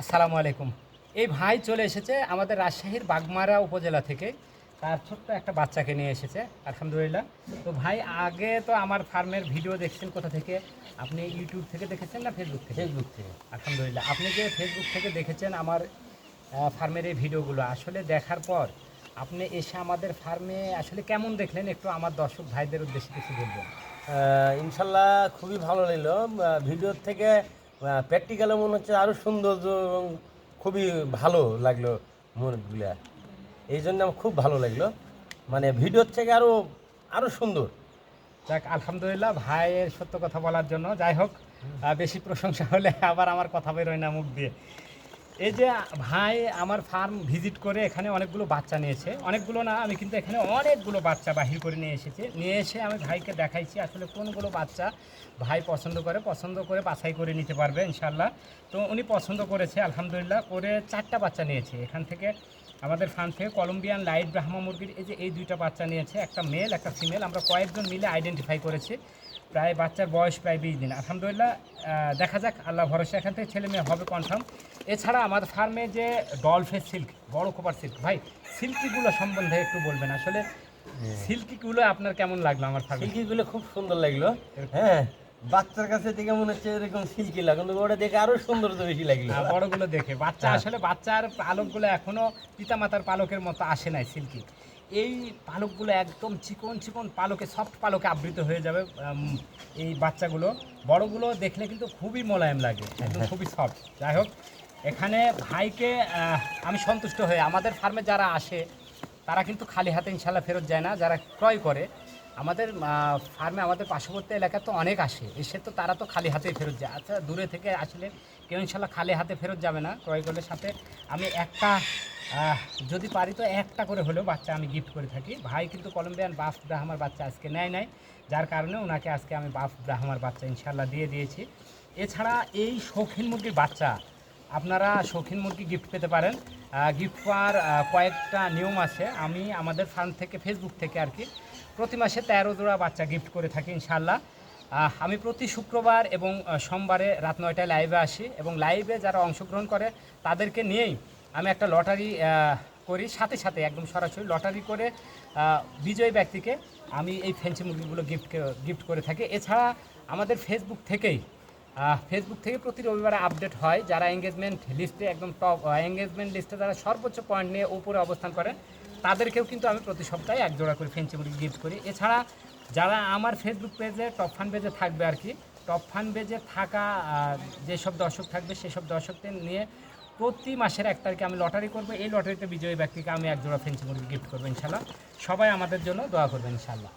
আসসালামু আলাইকুম। এই ভাই চলে এসেছে আমাদের রাজশাহীর বাগমারা উপজেলা থেকে। তার ছোট্ট একটা বাচ্চাকে নিয়ে এসেছে আলহামদুলিল্লাহ। তো ভাই আগে তো আমার ফার্মের ভিডিও দেখছেন কোথা থেকে? আপনি ইউটিউব থেকে দেখেছেন না ফেসবুক থেকে? ফেসবুক থেকে। আলহামদুলিল্লাহ। আপনি যে ফেসবুক থেকে দেখেছেন আমার ফার্মের এই ভিডিওগুলো আসলে দেখার পর আপনি এসে আমাদের ফার্মে আসলে কেমন দেখলেন? একটু আমার দর্শক ভাইদের উদ্দেশ্যে কিছু বলবেন। ইনশাল্লাহ খুবই ভালো লাগল। ভিডিওর থেকে প্র্যাকটিক্যালে মনে হচ্ছে আরও সৌন্দর্য এবং খুবই ভালো লাগল মনগুলা এই জন্য আমার খুব ভালো লাগল। মানে ভিডিওর থেকে আরও আরও সুন্দর। যাক, আলহামদুলিল্লাহ ভাইয়ের সত্য কথা বলার জন্য। যাই হোক বেশি প্রশংসা হলে আবার আমার কথা বেরোয় না মুখ দিয়ে। এই যে ভাই আমার ফার্ম ভিজিট করে এখানে অনেকগুলো বাচ্চা নিয়েছে। অনেকগুলো না, আমি কিন্তু এখানে অনেকগুলো বাচ্চা বাহির করে নিয়ে এসেছি। নিয়ে এসে আমি ভাইকে দেখাইছি আসলে কোনগুলো বাচ্চা ভাই পছন্দ করে পছন্দ করে বাছাই করে নিতে পারবে ইনশাল্লাহ তো উনি পছন্দ করেছে, আলহামদুলিল্লাহ, করে চারটা বাচ্চা নিয়েছে। এখান থেকে আমাদের ফার্ম থেকে কলম্বিয়ান লাইট ব্রাহ্মা মুরগির এই যে এই দুইটা বাচ্চা নিয়েছে, একটা মেল একটা ফিমেল আমরা কয়েকজন মিলে আইডেন্টিফাই করেছি। প্রায় বাচ্চার বয়স প্রায় বিশ দিন। আলহামদুলিল্লাহ দেখা যাক আল্লাহ ভরসা এখান থেকে ছেলে মেয়ে হবে কনফার্ম। এছাড়া আমাদের ফার্মে যে ডলফে সিল্ক বড় কোপার সিল্ক ভাই সিল্কিগুলো সম্বন্ধে একটু বলবেন। আসলে সিল্কিগুলো আপনার কেমন লাগল আমার ফার্মে? সিল্কিগুলো খুব সুন্দর লাগল। হ্যাঁ বাচ্চার কাছে দেখে মনে হচ্ছে এরকম সিল্কি লাগল ওটা দেখে আরও সৌন্দর্য বেশি লাগল। আহ, বড়গুলো দেখে। বাচ্চা হ্যাঁ। আসলে বাচ্চার পালকগুলো এখনও পিতামাতার পালকের মতো আসে নাই সিল্কি। এই পালকগুলো একদম চিকন চিকন পালকে সফট পালকে আবৃত হয়ে যাবে এই বাচ্চাগুলো। বড়গুলো দেখলে কিন্তু খুবই মোলায়েম লাগে একদম খুবই সফট যাই হোক এখানে ভাইকে আমি সন্তুষ্ট হয়ে আমাদের ফার্মে যারা আসে তারা কিন্তু খালি হাতে ইনশাল্লাহ ফেরত যায় না যারা ক্রয় করে। আমাদের ফার্মে আমাদের পার্শ্ববর্তী এলাকা তো অনেক আসে এসে তো তারা তো খালি হাতেই ফেরত যায়। আচ্ছা দূরে থেকে আসলে কেউ ইনশাল্লাহ খালি হাতে ফেরত যাবে না ক্রয় করলে সাথে। আমি একটা যদি পারি তো একটা করে হলেও বাচ্চা আমি গিফট করে থাকি। ভাই কিন্তু কলম্বিয়ান বাফ ব্রাহ্মার বাচ্চা আজকে নেয় নাই, যার কারণে ওনাকে আজকে আমি বাফ ব্রাহ্মার বাচ্চা ইনশাল্লাহ দিয়ে দিয়েছি। এছাড়া এই শৌখিন মুরগির বাচ্চা, আপনারা শৌখিন মুরগি গিফট পেতে পারেন। গিফট পাওয়ার কয়েকটা নিয়ম আছে। আমি আমাদের ফার্ম থেকে ফেসবুক থেকে আর কি, প্রতি মাসে তেরো জোড়া বাচ্চা গিফট করে থাকি ইনশাল্লাহ আমি প্রতি শুক্রবার এবং সোমবারে রাত নয়টায় লাইভে আসি এবং লাইভে যারা অংশগ্রহণ করে, তাদেরকে নিয়েই আমি একটা লটারি করি সাথে সাথে একদম সরাসরি লটারি করে বিজয়ী ব্যক্তিকে আমি এই ফেন্সি মুরগিগুলো গিফট গিফট করে থাকি। এছাড়া আমাদের ফেসবুক থেকেই ফেসবুক থেকে প্রতি রবিবারে আপডেট হয় যারা এঙ্গেজমেন্ট লিস্টে একদম টপ এঙ্গেজমেন্ট লিস্টে যারা সর্বোচ্চ পয়েন্ট নিয়ে উপরে অবস্থান করে তাদেরকেও কিন্তু আমি প্রতি সপ্তাহে এক জোড়া করে ফেন্সি মুরগি গিফট করি। এছাড়া যারা আমার ফেসবুক পেজে টপ ফান পেজে থাকবে আর কি টপ ফান পেজে থাকা যেসব দর্শক থাকবে, সেসব দর্শকদের নিয়ে প্রতি মাসের এক তারিখে আমি লটারি করব। এই লটারিতে বিজয়ী ব্যক্তিকে আমি এক জোড়া ফেন্সি মুরগি গিফট করব ইনশাল্লাহ। সবাই আমাদের জন্য দোয়া করবেন ইনশাল্লাহ।